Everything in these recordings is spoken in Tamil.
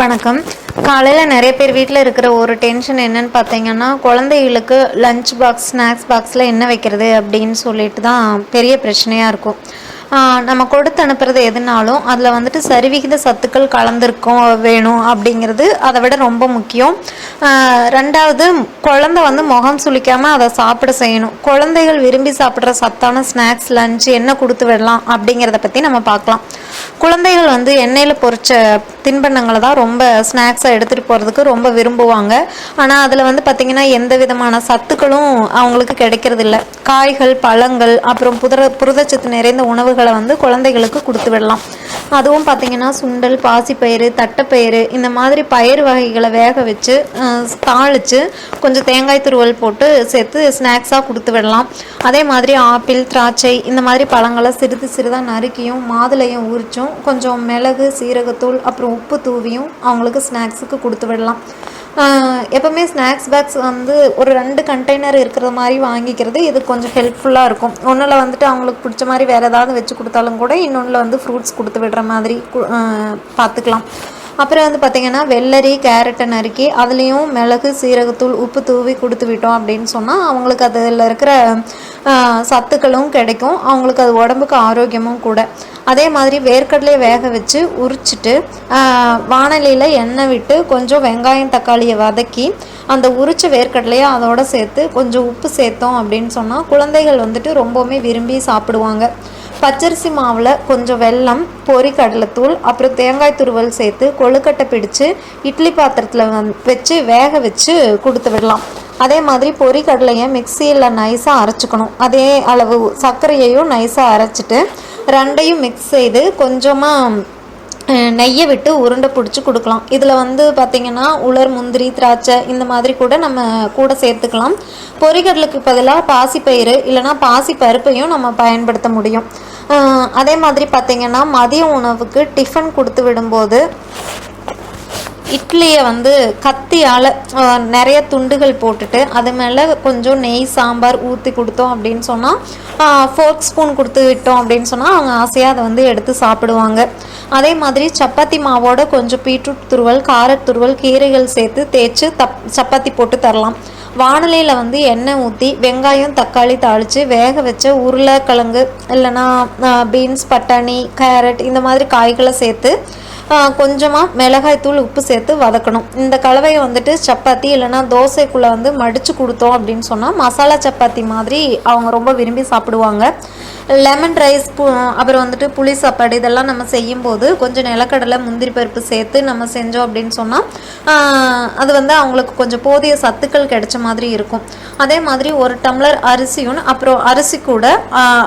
வணக்கம். காலையில் நிறைய பேர் வீட்டில் இருக்கிற ஒரு டென்ஷன் என்னன்னு பார்த்தீங்கன்னா குழந்தைகளுக்கு லஞ்ச் பாக்ஸ் ஸ்நாக்ஸ் பாக்ஸில் என்ன வைக்கிறது அப்படின்னு சொல்லிட்டு தான் பெரிய பிரச்சனையாக இருக்கும். நம்ம கொடுத்து அனுப்புறது எதுனாலும் அதில் வந்துட்டு சரிவிகித சத்துக்கள் கலந்துருக்கும் வேணும் அப்படிங்கிறது அதை விட ரொம்ப முக்கியம். ரெண்டாவது குழந்தை வந்து முகம் சுளிக்காமல் அதை சாப்பிட செய்யணும். குழந்தைகள் விரும்பி சாப்பிட்ற சத்தான ஸ்நாக்ஸ் லஞ்ச் என்ன கொடுத்து விடலாம் அப்படிங்கிறத பற்றி நம்ம பார்க்கலாம். குழந்தைகள் வந்து எண்ணெயில் பொரிச்ச தின்பண்டங்களை தான் ரொம்ப ஸ்நாக்ஸாக எடுத்துகிட்டு போகிறதுக்கு ரொம்ப விரும்புவாங்க. ஆனால் அதில் வந்து பார்த்திங்கன்னா எந்த விதமான சத்துக்களும் அவங்களுக்கு கிடைக்கிறதில்ல. காய்கள் பழங்கள் அப்புறம் புதர புரதச்சத்து நிறைந்த உணவுகளை வந்து குழந்தைகளுக்கு கொடுத்து விடலாம். அதுவும் பார்த்திங்கன்னா சுண்டல் பாசிப்பயிறு தட்டைப்பயிறு இந்த மாதிரி பயிர் வகைகளை வேக வச்சு தாளித்து கொஞ்சம் தேங்காய் துருவல் போட்டு சேர்த்து ஸ்நாக்ஸாக கொடுத்து விடலாம். அதே மாதிரி ஆப்பிள் திராட்சை இந்த மாதிரி பழங்களை சிறிது சிறிதாக நறுக்கியும் மாதுளையும் உரிச்சும் கொஞ்சம் மிளகு சீரகத்தூள் அப்புறம் உப்பு தூவியும் அவங்களுக்கு ஸ்நாக்ஸுக்கு கொடுத்து விடலாம். எப்போவுமே ஸ்நாக்ஸ் பேக்ஸ் வந்து ஒரு ரெண்டு கண்டெய்னர் இருக்கிற மாதிரி வாங்கிக்கிறது. இது கொஞ்சம் ஹெல்ப்ஃபுல்லாக இருக்கும். ஒன்றில் வந்துட்டு அவங்களுக்கு பிடிச்ச மாதிரி வேறு ஏதாவது வச்சு கொடுத்தாலும் கூட இன்னொன்றில் வந்து ஃப்ரூட்ஸ் கொடுத்து விடுற மாதிரி பார்த்துக்கலாம். அப்புறம் வந்து பார்த்திங்கன்னா வெள்ளரி கேரட்டை நறுக்கி அதுலேயும் மிளகு சீரகத்தூள் உப்பு தூவி கொடுத்து விட்டோம் அப்படின்னு சொன்னால் அவங்களுக்கு அதில் இருக்கிற சத்துக்களும் கிடைக்கும். அவங்களுக்கு அது உடம்புக்கு ஆரோக்கியமும் கூட. அதே மாதிரி வேர்க்கடலையை வேக வச்சு உரிச்சிட்டு வானலியில் எண்ணெய் விட்டு கொஞ்சம் வெங்காயம் தக்காளியை வதக்கி அந்த உரிச்ச வேர்க்கடலையை அதோட சேர்த்து கொஞ்சம் உப்பு சேர்த்தோம் அப்படின்னு சொன்னால் குழந்தைகள் வந்துட்டு ரொம்பவுமே விரும்பி சாப்பிடுவாங்க. பச்சரிசி மாவில் கொஞ்சம் வெல்லம் பொரி கடலைத்தூள் அப்புறம் தேங்காய் துருவல் சேர்த்து கொழுக்கட்டை பிடிச்சு இட்லி பாத்திரத்தில் வந் வச்சு வேக வச்சு கொடுத்து விடலாம். அதே மாதிரி பொரி கடலையை மிக்சியில் நைஸாக அரைச்சிக்கணும். அதே அளவு சர்க்கரையையும் நைஸாக அரைச்சிட்டு ரெண்டையும் மிக்ஸ் செய்து கொஞ்சமாக நெய்யை விட்டு உருண்டை பிடிச்சி கொடுக்கலாம். இதில் வந்து பார்த்திங்கன்னா உலர் முந்திரி திராட்சை இந்த மாதிரி கூட நம்ம கூட சேர்த்துக்கலாம். பொறிகடலுக்கு பதிலாக பாசிப்பயிறு இல்லைனா பாசி பருப்பையும் நம்ம பயன்படுத்த முடியும். அதே மாதிரி பார்த்திங்கன்னா மதிய உணவுக்கு டிஃபன் கொடுத்து விடும்போது இட்லியை வந்து கத்தியால் நிறைய துண்டுகள் போட்டுட்டு அது மேலே கொஞ்சம் நெய் சாம்பார் ஊற்றி கொடுத்தோம் அப்படின்னு சொன்னால் ஃபோர்க் ஸ்பூன் கொடுத்து விட்டோம் அப்படின்னு சொன்னால் அவங்க ஆசையாக அதை வந்து எடுத்து சாப்பிடுவாங்க. அதே மாதிரி சப்பாத்தி மாவோட கொஞ்சம் பீட்ரூட் துருவல் காரத் துருவல் கீரைகள் சேர்த்து தேய்ச்சி தப் சப்பாத்தி போட்டு தரலாம். வானலியில் வந்து எண்ணெய் ஊற்றி வெங்காயம் தக்காளி தாளித்து வேக வச்ச உருளைக்கிழங்கு இல்லைன்னா பீன்ஸ் பட்டாணி கேரட் இந்த மாதிரி காய்களை சேர்த்து கொஞ்சமாக மிளகாய்த்தூள் உப்பு சேர்த்து வதக்கணும். இந்த கலவையை வந்துட்டு சப்பாத்தி இல்லைன்னா தோசைக்குள்ளே வந்து மடித்து கொடுத்தோம் அப்படின்னு சொன்னால் மசாலா சப்பாத்தி மாதிரி அவங்க ரொம்ப விரும்பி சாப்பிடுவாங்க. லெமன் ரைஸ் பு அப்புறம் வந்துட்டு புளி சாப்பாடு இதெல்லாம் நம்ம செய்யும்போது கொஞ்சம் நிலக்கடலை முந்திரி பருப்பு சேர்த்து நம்ம செஞ்சோம் அப்படின்னு சொன்னால் அது வந்து அவங்களுக்கு கொஞ்சம் போதிய சத்துக்கள் கிடைச்ச மாதிரி இருக்கும். அதே மாதிரி ஒரு டம்ளர் அரிசியும் அப்புறம் அரிசி கூட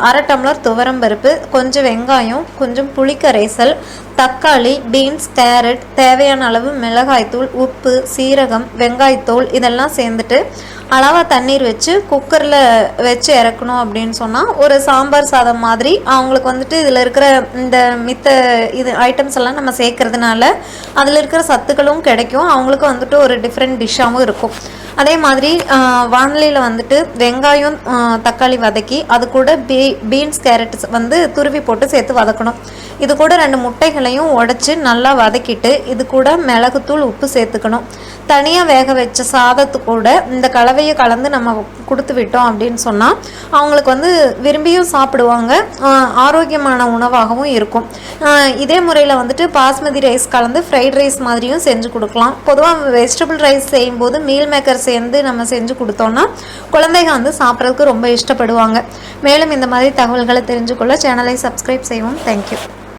அரை டம்ளர் துவரம் பருப்பு கொஞ்சம் வெங்காயம் கொஞ்சம் புளிக்கரைசல் தக்காளி பீன்ஸ் கேரட் தேவையான அளவு மிளகாய்த்தூள் உப்பு சீரகம் வெங்காயத்தூள் இதெல்லாம் சேர்ந்துட்டு அளவாக தண்ணீர் வச்சு குக்கரில் வச்சு இறக்கணும் அப்படின்னு சொன்னால் ஒரு சாம்பார் சாதம் மாதிரி அவங்களுக்கு வந்துட்டு இதில் இருக்கிற இந்த மித்த இது ஐட்டம்ஸ் எல்லாம் நம்ம சேர்க்கறதுனால அதில் இருக்கிற சத்துக்களும் கிடைக்கும். அவங்களுக்கு வந்துட்டு ஒரு டிஃப்ரெண்ட் டிஷ்ஷாகவும் இருக்கும். அதே மாதிரி வானிலையில் வந்துட்டு வெங்காயம் தக்காளி வதக்கி அது கூட பீ பீன்ஸ் கேரட்ஸ் வந்து துருவி போட்டு சேர்த்து வதக்கணும். இது கூட ரெண்டு முட்டைகளையும் உடச்சி நல்லா வதக்கிட்டு இது கூட மிளகுத்தூள் உப்பு சேர்த்துக்கணும். தனியாக வேக வச்ச சாதத்து கூட இந்த கலவையை கலந்து நம்ம கொடுத்து விட்டோம் அப்படின்னு சொன்னால் அவங்களுக்கு வந்து விரும்பியும் சாப்பிடுவாங்க. ஆரோக்கியமான உணவாகவும் இருக்கும். இதே முறையில் வந்துட்டு பாஸ்மதி ரைஸ் கலந்து ஃப்ரைட் ரைஸ் மாதிரியும் செஞ்சு கொடுக்கலாம். பொதுவாக வெஜிடபிள் ரைஸ் செய்யும்போது மீல் மேக்கர் சேர்ந்து நம்ம செஞ்சு கொடுத்தோம்னா குழந்தைங்க வந்து சாப்பிட்றதுக்கு ரொம்ப இஷ்டப்படுவாங்க. மேலும் இந்த மாதிரி தகவல்களை தெரிஞ்சுக்கொள்ள சேனலை சப்ஸ்கிரைப் செய்வோம் தேங்க்யூ